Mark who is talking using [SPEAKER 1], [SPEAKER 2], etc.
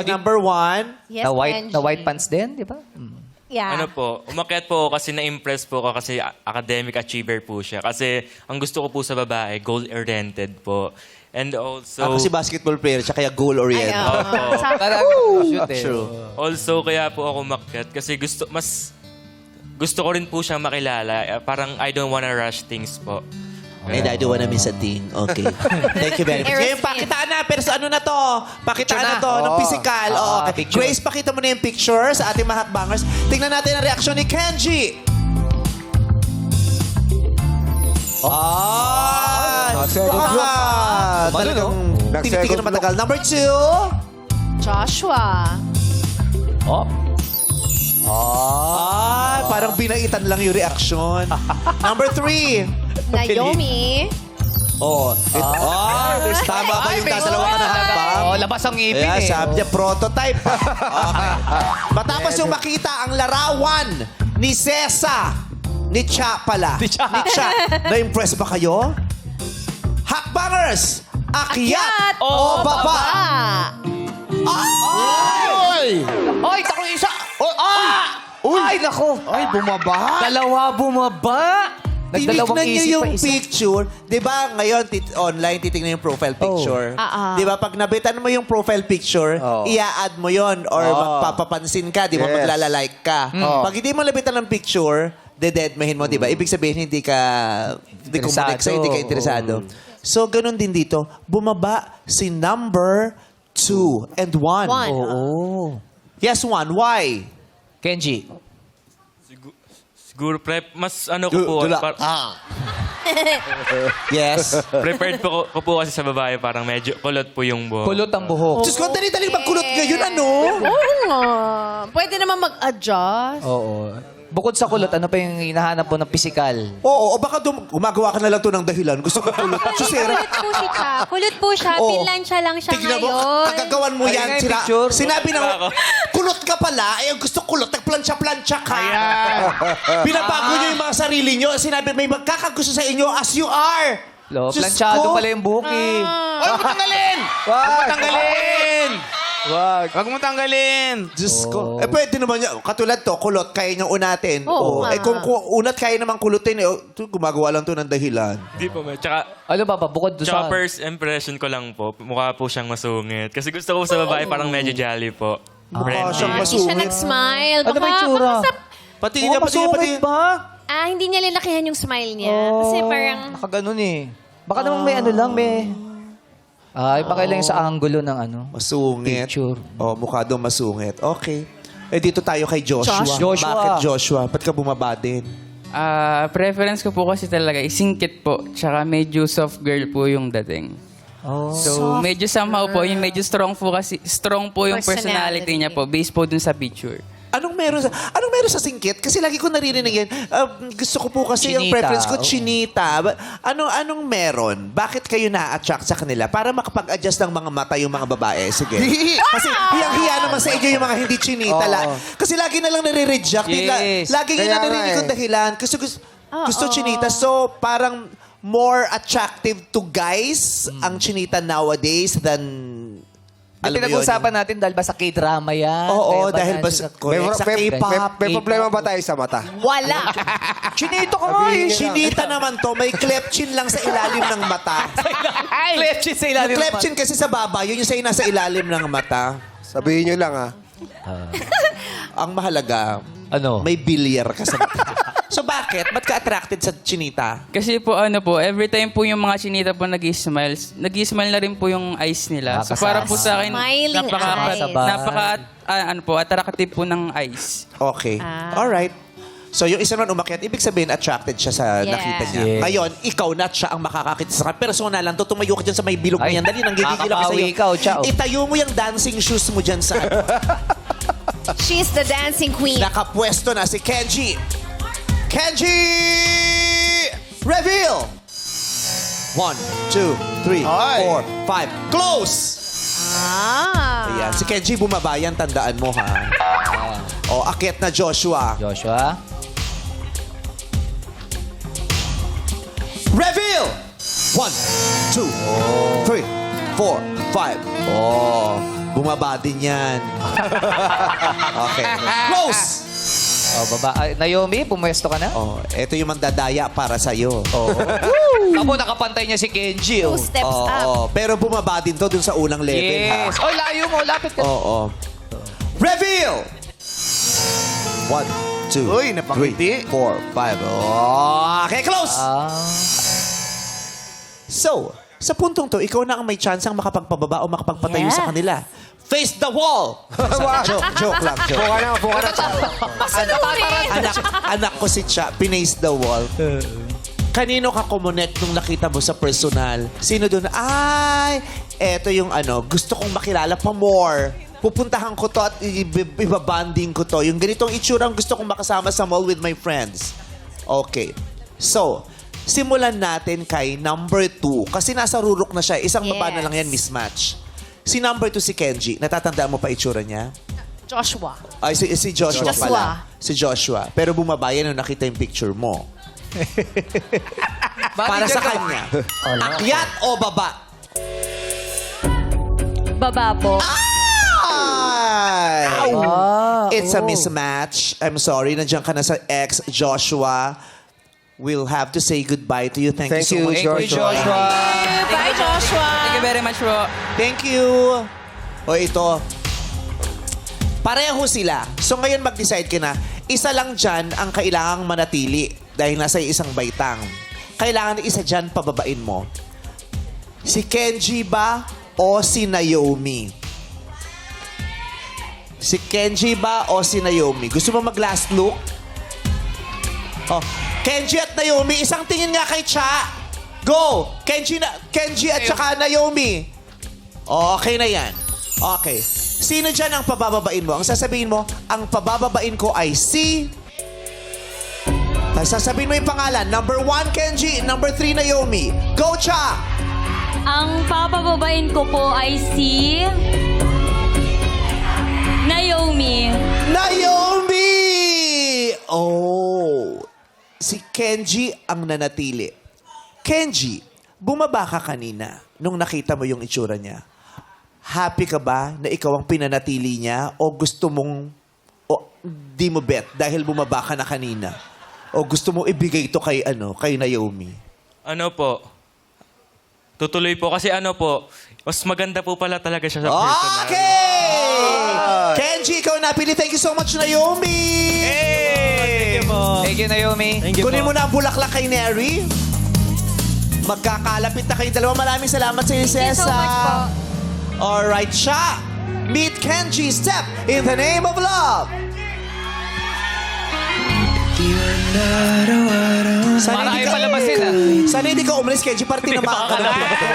[SPEAKER 1] Si number one.
[SPEAKER 2] Yes,
[SPEAKER 3] na white,
[SPEAKER 2] Benji.
[SPEAKER 3] na white pants din, di ba? Mm.
[SPEAKER 2] Yeah.
[SPEAKER 4] Ano po, umakyat po ako kasi na-impress po ako kasi academic achiever po siya. Kasi ang gusto ko po sa babae, goal-oriented po. And also,
[SPEAKER 1] Ako si basketball player, siya kaya goal-oriented.
[SPEAKER 2] Ayaw.
[SPEAKER 4] Opo.
[SPEAKER 3] Parang shoot eh.
[SPEAKER 1] True.
[SPEAKER 4] also kaya po ako umakyat kasi gusto, mas gusto ko rin po siyang makilala. Eh, Parang I don't wanna rush things po.
[SPEAKER 1] And I don't wanna miss a thing. Okay. Thank you very much. Ngayon,
[SPEAKER 2] Aerosmith.
[SPEAKER 1] pakitaan na. Pero sa ano na to? Pakitaan na
[SPEAKER 3] Picture na.
[SPEAKER 1] to ng
[SPEAKER 3] Oo.
[SPEAKER 1] physical.
[SPEAKER 3] Oo,
[SPEAKER 1] Oo, okay.
[SPEAKER 3] picture.
[SPEAKER 1] Grace, pakita mo na yung picture sa ating mga hakbangers. Tingnan natin ang reaksyon ni Kenji. Ah!
[SPEAKER 5] Second group.
[SPEAKER 1] Ah,
[SPEAKER 3] Umano,
[SPEAKER 1] talagang
[SPEAKER 5] no?
[SPEAKER 1] tinitigan na matagal. Number two.
[SPEAKER 2] Joshua.
[SPEAKER 3] Oh.
[SPEAKER 1] Ah, parang binaitan lang yung reaksyon. Number three.
[SPEAKER 2] Naomi.
[SPEAKER 1] Oh, it, ah, tama ba yung dadalawa ka na hakbang?
[SPEAKER 3] Oh, labas ang ngipin
[SPEAKER 1] Yeah,
[SPEAKER 3] eh.
[SPEAKER 1] sabi niya, prototype. okay. Matapos yung makita ang larawan ni Cesa, ni Cha pala.
[SPEAKER 3] Ni Cha.
[SPEAKER 1] Na-impress ba kayo? Hakbangers! Akyat, o baba?
[SPEAKER 5] Ay!
[SPEAKER 3] Ay, tako yung isa! Oh, ah! Ay, nako!
[SPEAKER 5] Ay, bumaba.
[SPEAKER 3] Dalawa bumaba!
[SPEAKER 1] Tinignan niyo
[SPEAKER 3] isip
[SPEAKER 1] yung
[SPEAKER 3] pa
[SPEAKER 1] picture. Di ba ngayon, tit- online, titignan yung profile picture.
[SPEAKER 2] Ah, ah.
[SPEAKER 1] Di ba pag nabitan mo yung profile picture,
[SPEAKER 5] Oh.
[SPEAKER 1] ia-add mo yon or
[SPEAKER 5] Oh.
[SPEAKER 1] magpapapansin ka, di ba?
[SPEAKER 5] Yes.
[SPEAKER 1] Maglalalike ka.
[SPEAKER 5] Oh.
[SPEAKER 1] Pag hindi mo nabitan ng picture, dededmahin mo, di ba? Ibig sabihin, hindi ka, hindi
[SPEAKER 3] Interesado.
[SPEAKER 1] sa'yo, hindi ka interesado. So, ganun din dito. Bumaba si number two and one.
[SPEAKER 2] One.
[SPEAKER 3] Oo.
[SPEAKER 1] Yes, one. Why?
[SPEAKER 3] Kenji.
[SPEAKER 4] Siguro, prep, mas ano ko po,
[SPEAKER 1] dula.
[SPEAKER 4] par-
[SPEAKER 1] Ah. yes.
[SPEAKER 4] prepared po, ko- ko po kasi sa babae, parang medyo kulot po yung buhok.
[SPEAKER 3] Kulot ang buhok.
[SPEAKER 1] Diyos ko, dali-dali magkulot ngayon, ano?
[SPEAKER 2] Oo nga. Pwede naman mag-adjust.
[SPEAKER 3] Oo. Bukod sa kulot, ano pa yung hinahanap mo ng pisikal?
[SPEAKER 1] Oo, o baka dum- gumagawa ka na lang to ng dahilan. Gusto ko kulot. Susera.
[SPEAKER 6] Kulot po si Cha. Kulot po siya.
[SPEAKER 1] Oo.
[SPEAKER 6] Pinlansya lang siya
[SPEAKER 1] Tignan mo,
[SPEAKER 6] ngayon.
[SPEAKER 1] kagagawan mo
[SPEAKER 3] Ay,
[SPEAKER 1] yan.
[SPEAKER 3] nga yung
[SPEAKER 1] Sila,
[SPEAKER 3] picture.
[SPEAKER 1] sinabi ng, ka pala, eh, gusto kulot, nagplansya-plansya ka. Binabago niyo yung mga sarili niyo. Sinabi, may magkakagusto sa inyo as you are.
[SPEAKER 3] Lo,
[SPEAKER 1] Diyos
[SPEAKER 3] planchado
[SPEAKER 1] ko.
[SPEAKER 3] pala yung buhok eh.
[SPEAKER 1] Ay, matanggalin! Matanggalin!
[SPEAKER 5] Wag.
[SPEAKER 7] Huwag mo tanggalin.
[SPEAKER 1] Diyos ko. Eh, pwede naman yan. Katulad to, kulot, kaya niyang unatin.
[SPEAKER 2] Oo nga.
[SPEAKER 1] Eh, kung, kung unat kaya naman kulutin, eh, oh, to, gumagawa lang to ng dahilan.
[SPEAKER 4] Hindi po, may- tsaka,
[SPEAKER 3] Ano ba ba? Bukod doon
[SPEAKER 4] tsaka
[SPEAKER 3] sa...
[SPEAKER 4] first impression ko lang po, mukha po siyang masungit. Kasi gusto ko sa babae parang medyo jolly po.
[SPEAKER 1] Mukha siyang
[SPEAKER 2] Hindi siya
[SPEAKER 1] masungit.
[SPEAKER 2] nag-smile.
[SPEAKER 3] Ano ba yung tsura?
[SPEAKER 2] baka sa-
[SPEAKER 1] Pati
[SPEAKER 3] Oo,
[SPEAKER 1] niya, pati niya, pati
[SPEAKER 3] masungit ba?
[SPEAKER 2] ah, hindi niya lalakihan yung smile niya. Kasi parang...
[SPEAKER 3] Nakaganon eh. Baka naman may ano lang, may... Ay, baka lang yung sa angulo ng ano.
[SPEAKER 1] Masungit.
[SPEAKER 3] Picture.
[SPEAKER 1] Oh, mukha daw masungit. Okay. Eh, dito tayo kay Joshua.
[SPEAKER 2] Josh.
[SPEAKER 3] Joshua.
[SPEAKER 1] Bakit Joshua? Ba't ka bumaba din?
[SPEAKER 7] Ah, preference ko po kasi talaga isingkit po. Tsaka medyo soft girl po yung dating.
[SPEAKER 3] Oh.
[SPEAKER 7] So, medyo somehow po, yung medyo strong po kasi, strong po yung
[SPEAKER 2] Personality.
[SPEAKER 7] personality niya po based po dun sa picture.
[SPEAKER 1] Anong meron sa anong meron sa singkit? Kasi lagi ko naririnig yan. Uh, gusto ko po kasi
[SPEAKER 3] Chinita,
[SPEAKER 1] preference ko
[SPEAKER 3] oo.
[SPEAKER 1] chinita. Ba- Ano anong meron? Bakit kayo na-attract sa kanila? Para makapag-adjust ng mga mata yung mga babae. Sige. kasi hiyang-hiya naman sa inyo yung mga hindi chinita.
[SPEAKER 5] Oo.
[SPEAKER 1] La. Kasi lagi na lang nare-reject.
[SPEAKER 3] Yes.
[SPEAKER 1] lagi nyo
[SPEAKER 5] Kaya
[SPEAKER 1] na narinig
[SPEAKER 5] nga
[SPEAKER 1] yung
[SPEAKER 5] eh.
[SPEAKER 1] dahilan. Gusto, gusto, gusto chinita. So, parang more attractive to guys ang chinita nowadays than
[SPEAKER 3] Alam
[SPEAKER 1] mo yun,
[SPEAKER 3] pinag-usapan natin dahil ba sa K-drama yan?
[SPEAKER 1] Oo,
[SPEAKER 3] Kaya ba
[SPEAKER 1] dahil ba sa,
[SPEAKER 3] sa-
[SPEAKER 5] May,
[SPEAKER 1] correct, sa
[SPEAKER 5] may,
[SPEAKER 1] K-pop.
[SPEAKER 5] may, may problema ba tayo sa mata?
[SPEAKER 2] Wala.
[SPEAKER 3] Chinito ka nga eh.
[SPEAKER 1] Chinita naman to, may klepchin lang sa ilalim ng mata.
[SPEAKER 3] Klepchin sa
[SPEAKER 1] Yung
[SPEAKER 3] ilalim. ng
[SPEAKER 1] klepchin kasi sa baba, yun yung sa'yo nasa ilalim ng mata.
[SPEAKER 5] Sabihin nyo lang ha.
[SPEAKER 1] Ang mahalaga,
[SPEAKER 3] Ano?
[SPEAKER 1] may bilyar ka sa mata. so bakit? Ba't ka attracted sa chinita?
[SPEAKER 7] Kasi po ano po, every time po yung mga chinita po nag-smile, nag-smile na rin po yung eyes nila. So
[SPEAKER 3] Nakakasama.
[SPEAKER 7] para po sa akin,
[SPEAKER 2] Smiling
[SPEAKER 7] napaka,
[SPEAKER 2] eyes.
[SPEAKER 7] napaka ah, ano po, attractive po ng eyes.
[SPEAKER 1] Okay.
[SPEAKER 2] Ah.
[SPEAKER 1] Alright. So yung isa naman umakyat, ibig sabihin attracted siya sa
[SPEAKER 2] Yeah.
[SPEAKER 1] nakita niya.
[SPEAKER 3] Yes.
[SPEAKER 1] Ngayon, ikaw na siya ang makakakita sa kanya. Personal lang, to, tumayo ka dyan sa may bilog
[SPEAKER 3] Ay,
[SPEAKER 1] niyan. Dali, nanggigigil ako
[SPEAKER 3] kakapawi
[SPEAKER 1] sa'yo.
[SPEAKER 3] ikaw, ciao.
[SPEAKER 1] Itayo mo yung dancing shoes mo dyan sa
[SPEAKER 2] She's the dancing queen.
[SPEAKER 1] Nakapwesto na si Kenji. Kenji! Reveal! One, two, three,
[SPEAKER 5] Ay.
[SPEAKER 1] four, five. Close!
[SPEAKER 2] Ah.
[SPEAKER 1] Ayan. Si Kenji bumabayan, tandaan mo ha. O, akyat na Joshua.
[SPEAKER 3] Joshua.
[SPEAKER 1] Reveal! One, two, three, four, five. Oh. Bumaba din yan. okay. Close!
[SPEAKER 3] Oh, baba. Ay, Naomi, pumuesto ka na?
[SPEAKER 1] Oh, ito yung mandadaya para sa'yo.
[SPEAKER 3] Oo. Tamo, nakapantay niya si Kenji.
[SPEAKER 2] Two
[SPEAKER 3] Oh.
[SPEAKER 2] steps
[SPEAKER 1] Oo,
[SPEAKER 2] up.
[SPEAKER 1] oo. pero bumaba din to dun sa unang level,
[SPEAKER 3] Yes.
[SPEAKER 1] ha?
[SPEAKER 3] Oh, layo mo. Lapit ka.
[SPEAKER 1] Oo. Reveal! One, two,
[SPEAKER 5] Uy, napangiti.
[SPEAKER 1] three, four, five. Okay, close!
[SPEAKER 3] Ah.
[SPEAKER 1] So, sa puntong to, ikaw na ang may chance ang makapagpababa o makapagpatayo
[SPEAKER 2] Yes.
[SPEAKER 1] sa kanila. Face the wall! joke, joke lang, joke.
[SPEAKER 5] Puka na, puka na.
[SPEAKER 1] anak, anak ko si Cha, pinace the wall. Kanino ka kumonek nung nakita mo sa personal? Sino doon? Ay, eto yung ano, gusto kong makilala pa more. Pupuntahan ko to at i- i- ibabanding ko to. Yung ganitong itsura ang gusto kong makasama sa mall with my friends. Okay. So, simulan natin kay number two. Kasi nasa rurok na siya. Isang baba na lang yan, mismatch. Si number two si Kenji. Natatandaan mo pa itsura niya?
[SPEAKER 2] Joshua.
[SPEAKER 1] Ay, si, si Joshua,
[SPEAKER 2] Joshua.
[SPEAKER 1] pala. Si Joshua. Pero bumaba yan nung nakita yung picture mo. Para sa kanya. Akyat o baba?
[SPEAKER 6] Baba po.
[SPEAKER 1] Ay! It's a mismatch. I'm sorry. Nandiyan ka na sa ex, Joshua. We'll have to say goodbye to you. Thank,
[SPEAKER 5] Thank
[SPEAKER 1] you so
[SPEAKER 5] you,
[SPEAKER 1] much.
[SPEAKER 3] Thank you, Joshua.
[SPEAKER 2] Bye, Joshua.
[SPEAKER 7] Thank you very much po.
[SPEAKER 1] Thank you. O ito. Pareho sila. So ngayon mag-decide ka na, isa lang dyan ang kailangang manatili dahil nasa isang baitang. Kailangan isa dyan pababain mo. Si Kenji ba o si Naomi? Si Kenji ba o si Naomi? Gusto mo mag-last look? Oh, Kenji at Naomi, isang tingin nga kay Cha. Go! Kenji, na, Kenji at saka Naomi. Oh, okay na yan. Okay. Sino dyan ang pabababain mo? Ang sasabihin mo, ang pabababain ko ay si... Tapos sasabihin mo yung pangalan. Number one, Kenji. Number three, Naomi. Go, Cha!
[SPEAKER 6] Ang papababain ko po ay si... Naomi.
[SPEAKER 1] Naomi! Oh. Si Kenji ang nanatili. Kenji, bumaba ka kanina nung nakita mo yung itsura niya. Happy ka ba na ikaw ang pinanatili niya o gusto mong o di mo bet dahil bumaba ka na kanina? O gusto mo ibigay ito kay ano, kay Naomi?
[SPEAKER 4] Ano po? Tutuloy po kasi ano po, mas maganda po pala talaga siya sa personal.
[SPEAKER 1] Okay! Kenji, ikaw napili. Thank you so much, Naomi!
[SPEAKER 4] You po.
[SPEAKER 3] Thank you, Naomi.
[SPEAKER 4] Thank you
[SPEAKER 1] Kunin
[SPEAKER 4] po.
[SPEAKER 1] mo na ang bulaklak kay Neri. Magkakalapit na kayong dalawa. Maraming salamat sa iyo,
[SPEAKER 6] Thank you so
[SPEAKER 1] Cesa.
[SPEAKER 6] much po.
[SPEAKER 1] Alright, siya. Meet Kenji. Step in the name of love. Sana
[SPEAKER 3] Para
[SPEAKER 1] hindi
[SPEAKER 3] kayo
[SPEAKER 1] ka,
[SPEAKER 3] palabasin, ah.
[SPEAKER 1] sana hindi ka umalis, Kenji, para tinamaan ka ng pinto.